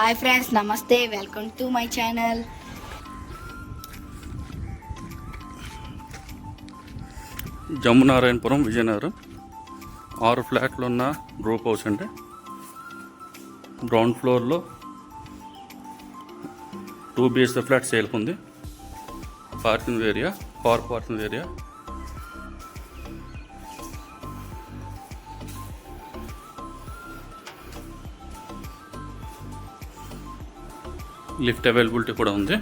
Hi friends నమస్తే welcome to my channel Jammunarayanapuram Vizianagaram. ఆరు ఫ్లాట్లు ఉన్న గ్రూప్ హౌస్ అండి గ్రౌండ్ ఫ్లోర్లో two BHK flat సేల్కుంది. Parking area car parking area. Lift availability కూడా ఉంది.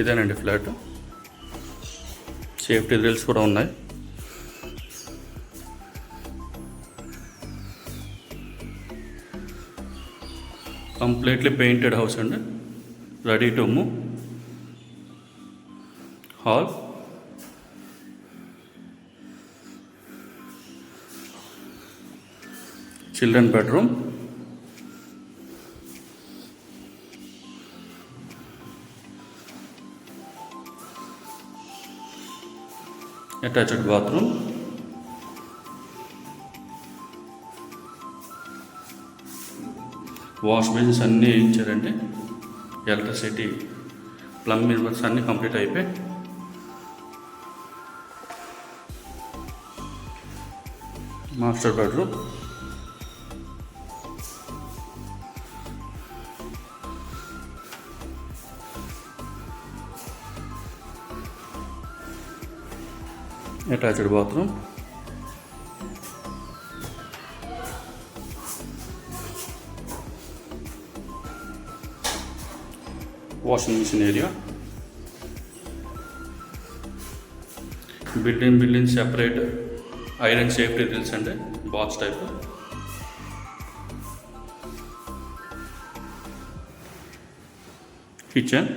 ఇదేనండి ఫ్లాట్. సేఫ్టీ రిల్స్ కూడా ఉన్నాయి. కంప్లీట్లీ పెయింటెడ్ హౌస్ అండి. Ready to move. Hall children bedroom attached bathroom wash basins అన్నీ వేయించారండి ఎలక్ట్రిసిటీ ప్లంబింగ్ వర్క్స్ అన్నీ కంప్లీట్ అయిపోయి master bedroom attached bathroom washing machine area building building separate iron safety grills అండి box type. Kitchen.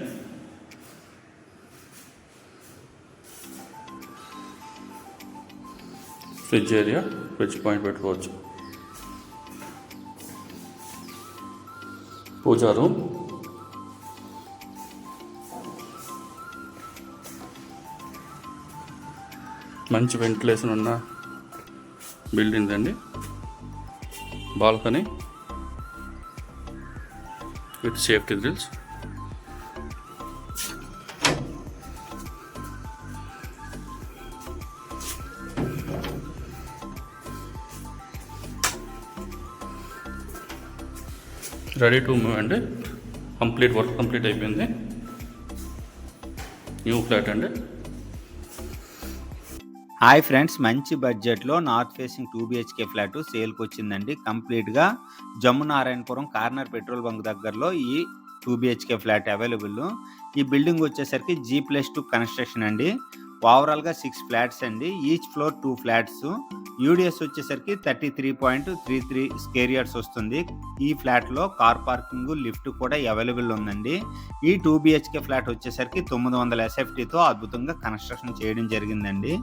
Fridge area fridge point పెట్టుకోవచ్చు. Pooja room. మంచి ventilation ఉన్న building అండి balcony. With safety grills. Ready to move అండి. Complete work complete అయిపోయింది. New flat అండి. Hi friends మంచి బడ్జెట్లో north facing two BHK flat సేల్కి వచ్చిందండి కంప్లీట్గా Jammu Narayanapuram corner petrol bunk దగ్గరలో ఈ టూ బిహెచ్కే ఫ్లాట్ అవైలబుల్. ఈ బిల్డింగ్ వచ్చేసరికి జీ ప్లస్ టూ కన్స్ట్రక్షన్ అండి. ఓవరాల్గా సిక్స్ ఫ్లాట్స్ అండి. Each floor two flats. UDS వచ్చేసరికి thirty three point three three square yards వస్తుంది. ఈ ఫ్లాట్లో కార్ పార్కింగ్ లిఫ్ట్ కూడా అవైలబుల్ ఉందండి. ఈ టూ బిహెచ్కే ఫ్లాట్ వచ్చేసరికి తొమ్మిది వందల ఎస్ఎఫ్టీతో అద్భుతంగా కన్స్ట్రక్షన్ చేయడం జరిగిందండి.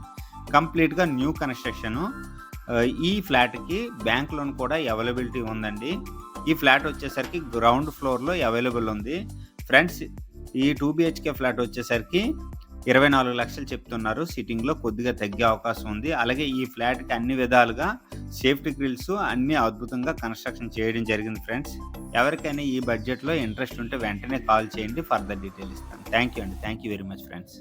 కంప్లీట్గా న్యూ కన్స్ట్రక్షను ఈ ఫ్లాట్కి బ్యాంక్ లోన్ కూడా అవైలబిలిటీ ఉందండి. ఈ ఫ్లాట్ వచ్చేసరికి గ్రౌండ్ ఫ్లోర్లో అవైలబుల్ ఉంది. ఫ్రెండ్స్ ఈ టూ బిహెచ్కే ఫ్లాట్ వచ్చేసరికి ఇరవై నాలుగు లక్షలు చెప్తున్నారు. సిట్టింగ్లో కొద్దిగా తగ్గే అవకాశం ఉంది. అలాగే ఈ ఫ్లాట్కి అన్ని విధాలుగా సేఫ్టీ గ్రిల్స్ అన్ని అద్భుతంగా కన్స్ట్రక్షన్ చేయడం జరిగింది ఫ్రెండ్స్. ఎవరికైనా ఈ బడ్జెట్లో ఇంట్రెస్ట్ ఉంటే వెంటనే కాల్ చేయండి. ఫర్దర్ డీటెయిల్ ఇస్తాను. థ్యాంక్ యూ అండి. Thank you very much friends.